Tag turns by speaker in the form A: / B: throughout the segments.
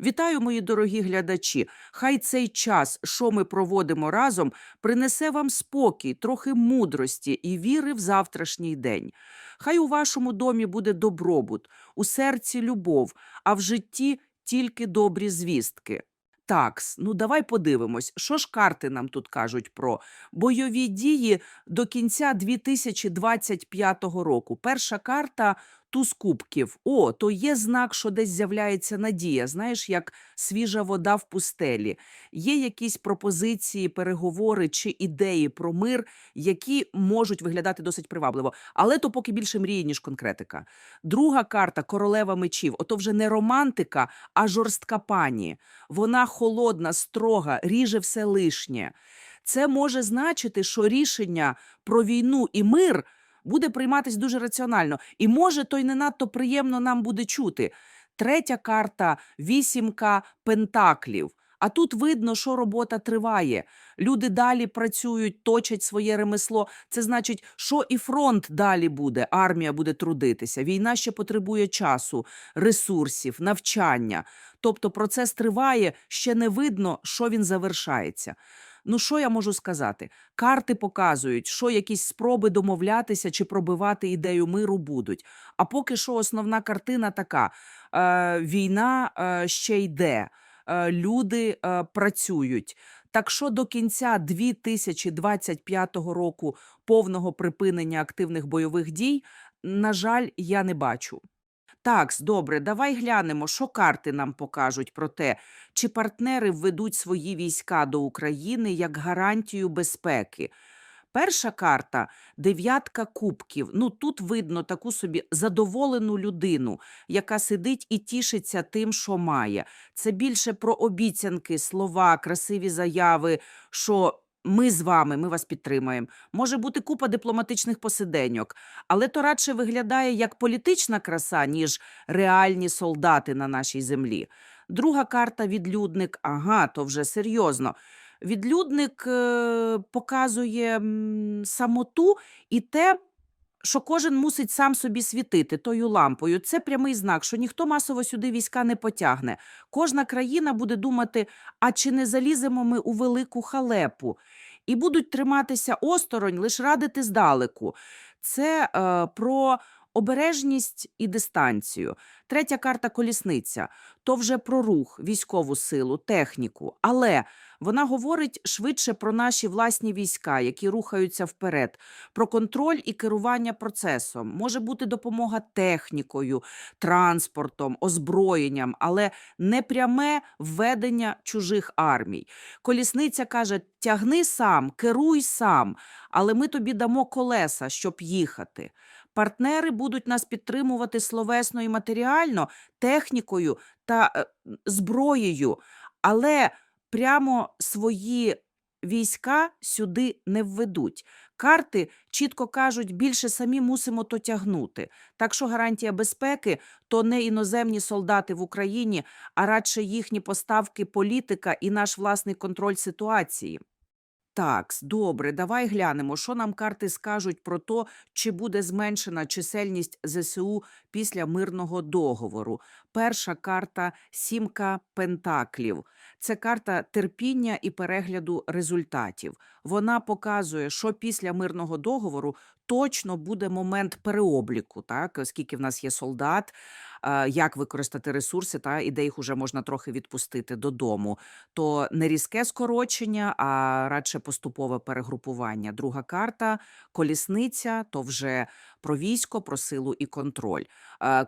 A: Вітаю, мої дорогі глядачі. Хай цей час, що ми проводимо разом, принесе вам спокій, трохи мудрості і віри в завтрашній день. Хай у вашому домі буде добробут, у серці любов, а в житті тільки добрі звістки. Такс, ну давай подивимось, що ж карти нам тут кажуть про бойові дії до кінця 2025 року. Перша карта туз кубків. О, то є знак, що десь з'являється надія. Знаєш, як свіжа вода в пустелі. Є якісь пропозиції, переговори чи ідеї про мир, які можуть виглядати досить привабливо. Але то поки більше мрії, ніж конкретика. Друга карта королева мечів. Ото вже не романтика, а жорстка пані. Вона холодна, строга, ріже все лишнє. Це може значити, що рішення про війну і мир буде прийматись дуже раціонально. І може, то й не надто приємно нам буде чути. Третя карта вісімка пентаклів. А тут видно, що робота триває. Люди далі працюють, точать своє ремесло. Це значить, що і фронт далі буде. Армія буде трудитися. Війна ще потребує часу, ресурсів, навчання. Тобто процес триває, ще не видно, що він завершається. Ну, що я можу сказати? Карти показують, що якісь спроби домовлятися чи пробивати ідею миру будуть. А поки що основна картина така: е, війна е, ще йде, е, люди е, працюють. Так що до кінця 2025 року повного припинення активних бойових дій, на жаль, я не бачу. Такс, добре, давай глянемо, що карти нам покажуть про те, чи партнери введуть свої війська до України як гарантію безпеки. Перша карта дев'ятка кубків. Ну тут видно таку собі задоволену людину, яка сидить і тішиться тим, що має. Це більше про обіцянки, слова, красиві заяви, що ми з вами, ми вас підтримаємо. Може бути купа дипломатичних посиденьок, але то радше виглядає як політична краса, ніж реальні солдати на нашій землі. Друга карта відлюдник. Ага, то вже серйозно. Відлюдник е, показує м, самоту і те, що кожен мусить сам собі світити тою лампою. Це прямий знак, що ніхто масово сюди війська не потягне. Кожна країна буде думати, а чи не заліземо ми у велику халепу, і будуть триматися осторонь, лише радити здалеку. Це е, про обережність і дистанцію. Третя карта колісниця то вже про рух, військову силу, техніку. Але вона говорить швидше про наші власні війська, які рухаються вперед, про контроль і керування процесом. Може бути допомога технікою, транспортом, озброєнням, але не пряме введення чужих армій. Колісниця каже: тягни сам, керуй сам, але ми тобі дамо колеса, щоб їхати. Партнери будуть нас підтримувати словесно і матеріально, технікою та е, зброєю, але прямо свої війська сюди не введуть. Карти чітко кажуть, більше самі мусимо то тягнути. Так що гарантія безпеки то не іноземні солдати в Україні, а радше їхні поставки політика і наш власний контроль ситуації. Такс, добре, давай глянемо, що нам карти скажуть про то, чи буде зменшена чисельність ЗСУ після мирного договору. Перша карта сімка пентаклів. Це карта терпіння і перегляду результатів. Вона показує, що після мирного договору точно буде момент переобліку, так оскільки в нас є солдат, як використати ресурси, та і де їх уже можна трохи відпустити додому. То не різке скорочення, а радше поступове перегрупування. Друга карта колісниця, то вже про військо, про силу і контроль.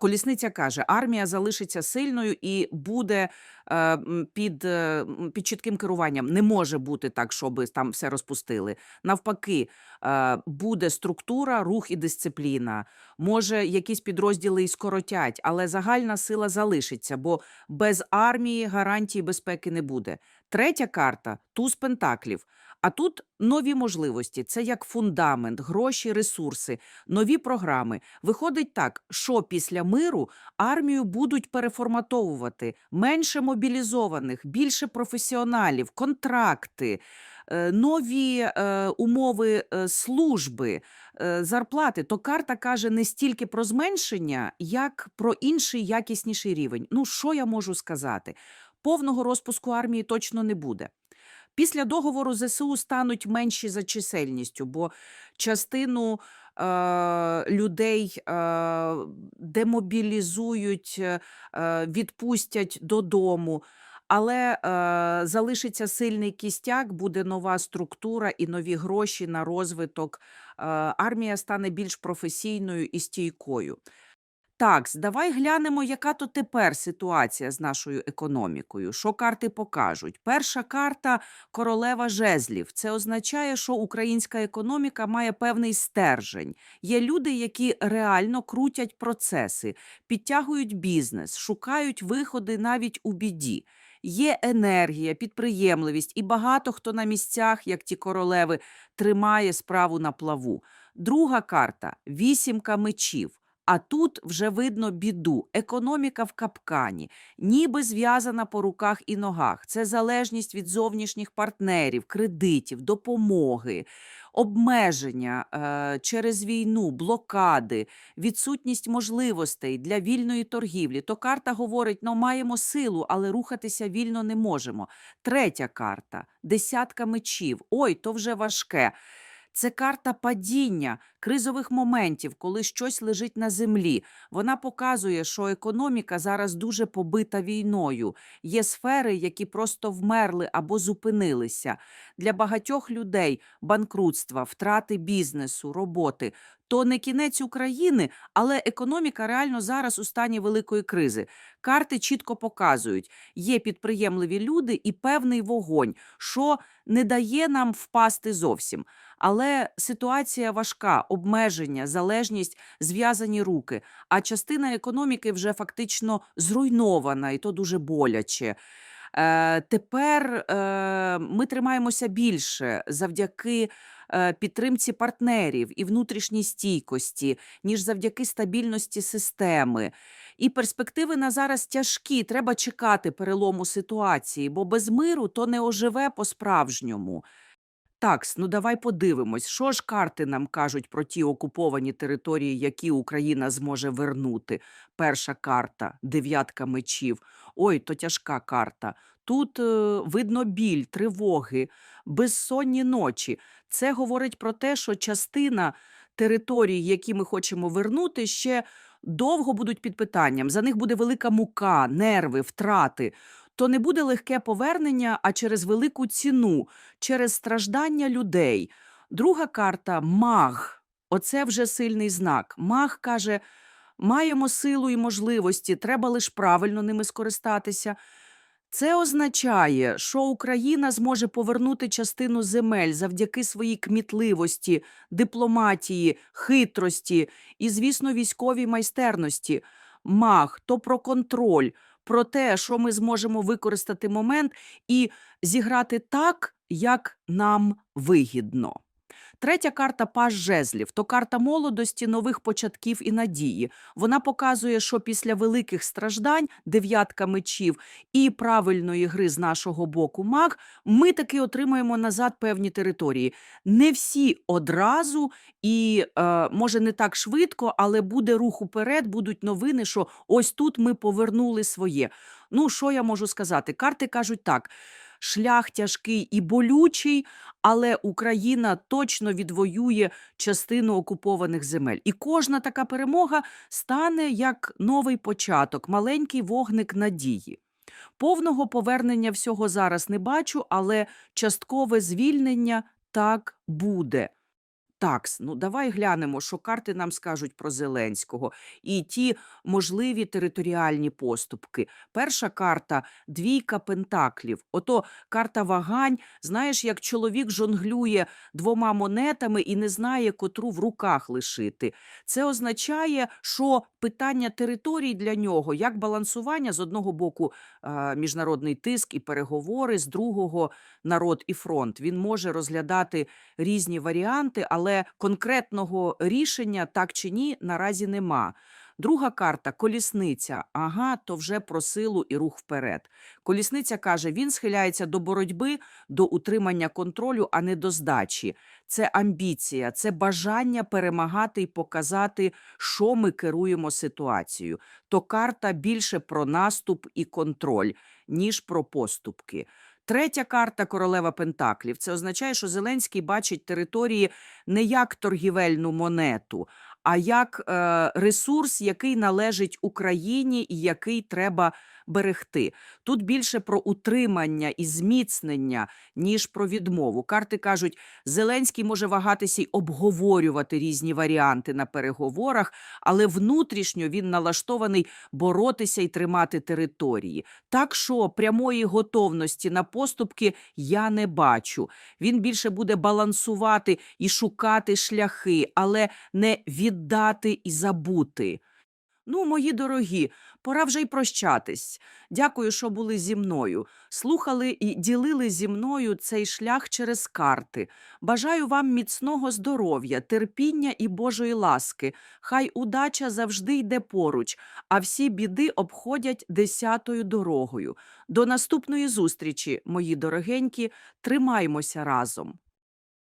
A: Колісниця каже, армія залишиться сильною і буде е, під, е, під чітким керуванням. Не може бути так, щоб там все розпустили. Навпаки, е, буде структура, рух і дисципліна. Може, якісь підрозділи і скоротять, але загальна сила залишиться, бо без армії гарантії безпеки не буде. Третя карта туз пентаклів. А тут нові можливості. Це як фундамент, гроші, ресурси, нові програми. Виходить так, що після миру армію будуть переформатовувати менше мобілізованих, більше професіоналів, контракти. Е, нові е, умови е, служби, зарплати, то карта каже не стільки про зменшення, як про інший якісніший рівень. Ну, що я можу сказати? Повного розпуску армії точно не буде. Після договору ЗСУ стануть менші за чисельністю, бо частину е, людей е, демобілізують, е, відпустять додому. Але е, залишиться сильний кістяк, буде нова структура і нові гроші на розвиток. Е, армія стане більш професійною і стійкою. Так, давай глянемо, яка то тепер ситуація з нашою економікою. Що карти покажуть? Перша карта королева жезлів. Це означає, що українська економіка має певний стержень. Є люди, які реально крутять процеси, підтягують бізнес, шукають виходи навіть у біді. Є енергія, підприємливість, і багато хто на місцях, як ті королеви, тримає справу на плаву. Друга карта вісімка мечів. А тут вже видно біду. Економіка в капкані, ніби зв'язана по руках і ногах. Це залежність від зовнішніх партнерів, кредитів, допомоги, обмеження е, через війну, блокади, відсутність можливостей для вільної торгівлі. То карта говорить: ну маємо силу, але рухатися вільно не можемо. Третя карта десятка мечів. Ой, то вже важке. Це карта падіння, кризових моментів, коли щось лежить на землі. Вона показує, що економіка зараз дуже побита війною. Є сфери, які просто вмерли або зупинилися. Для багатьох людей банкрутства, втрати бізнесу, роботи. То не кінець України, але економіка реально зараз у стані великої кризи. Карти чітко показують, є підприємливі люди і певний вогонь, що не дає нам впасти зовсім. Але ситуація важка, обмеження, залежність, зв'язані руки. А частина економіки вже фактично зруйнована, і то дуже боляче. Е, тепер е, ми тримаємося більше завдяки е, підтримці партнерів і внутрішній стійкості, ніж завдяки стабільності системи. І перспективи на зараз тяжкі. Треба чекати перелому ситуації, бо без миру то не оживе по-справжньому. Такс, ну давай подивимось, що ж карти нам кажуть про ті окуповані території, які Україна зможе вернути. Перша карта дев'ятка мечів. Ой, то тяжка карта. Тут е, видно біль, тривоги, безсонні ночі. Це говорить про те, що частина територій, які ми хочемо вернути, ще довго будуть під питанням. За них буде велика мука, нерви, втрати. То не буде легке повернення, а через велику ціну, через страждання людей. Друга карта маг. Оце вже сильний знак. Маг каже: маємо силу і можливості, треба лише правильно ними скористатися. Це означає, що Україна зможе повернути частину земель завдяки своїй кмітливості, дипломатії, хитрості і, звісно, військовій майстерності. Маг то про контроль, про те, що ми зможемо використати момент і зіграти так, як нам вигідно. Третя карта паж жезлів то карта молодості, нових початків і надії. Вона показує, що після великих страждань, дев'ятка мечів і правильної гри з нашого боку маг, ми таки отримаємо назад певні території. Не всі одразу, і е, може не так швидко, але буде рух уперед, будуть новини, що ось тут ми повернули своє. Ну, що я можу сказати? Карти кажуть так. Шлях тяжкий і болючий, але Україна точно відвоює частину окупованих земель. І кожна така перемога стане як новий початок, маленький вогник надії. Повного повернення всього зараз не бачу, але часткове звільнення так буде. Такс, ну давай глянемо, що карти нам скажуть про Зеленського і ті можливі територіальні поступки. Перша карта двійка пентаклів. Ото карта вагань. Знаєш, як чоловік жонглює двома монетами і не знає, котру в руках лишити. Це означає, що питання територій для нього як балансування з одного боку е, міжнародний тиск і переговори, з другого народ і фронт. Він може розглядати різні варіанти, але конкретного рішення так чи ні наразі нема. Друга карта колісниця. Ага, то вже про силу і рух вперед. Колісниця каже, він схиляється до боротьби, до утримання контролю, а не до здачі. Це амбіція, це бажання перемагати і показати, що ми керуємо ситуацією. То карта більше про наступ і контроль, ніж про поступки. Третя карта королева Пентаклів. Це означає, що Зеленський бачить території не як торгівельну монету, а як е, ресурс, який належить Україні і який треба берегти. Тут більше про утримання і зміцнення, ніж про відмову. Карти кажуть, Зеленський може вагатися й обговорювати різні варіанти на переговорах, але внутрішньо він налаштований боротися і тримати території. Так що прямої готовності на поступки я не бачу. Він більше буде балансувати і шукати шляхи, але не віддати і забути. Ну, мої дорогі, пора вже й прощатись. Дякую, що були зі мною. Слухали і ділили зі мною цей шлях через карти. Бажаю вам міцного здоров'я, терпіння і Божої ласки. Хай удача завжди йде поруч, а всі біди обходять десятою дорогою. До наступної зустрічі, мої дорогенькі, тримаймося разом.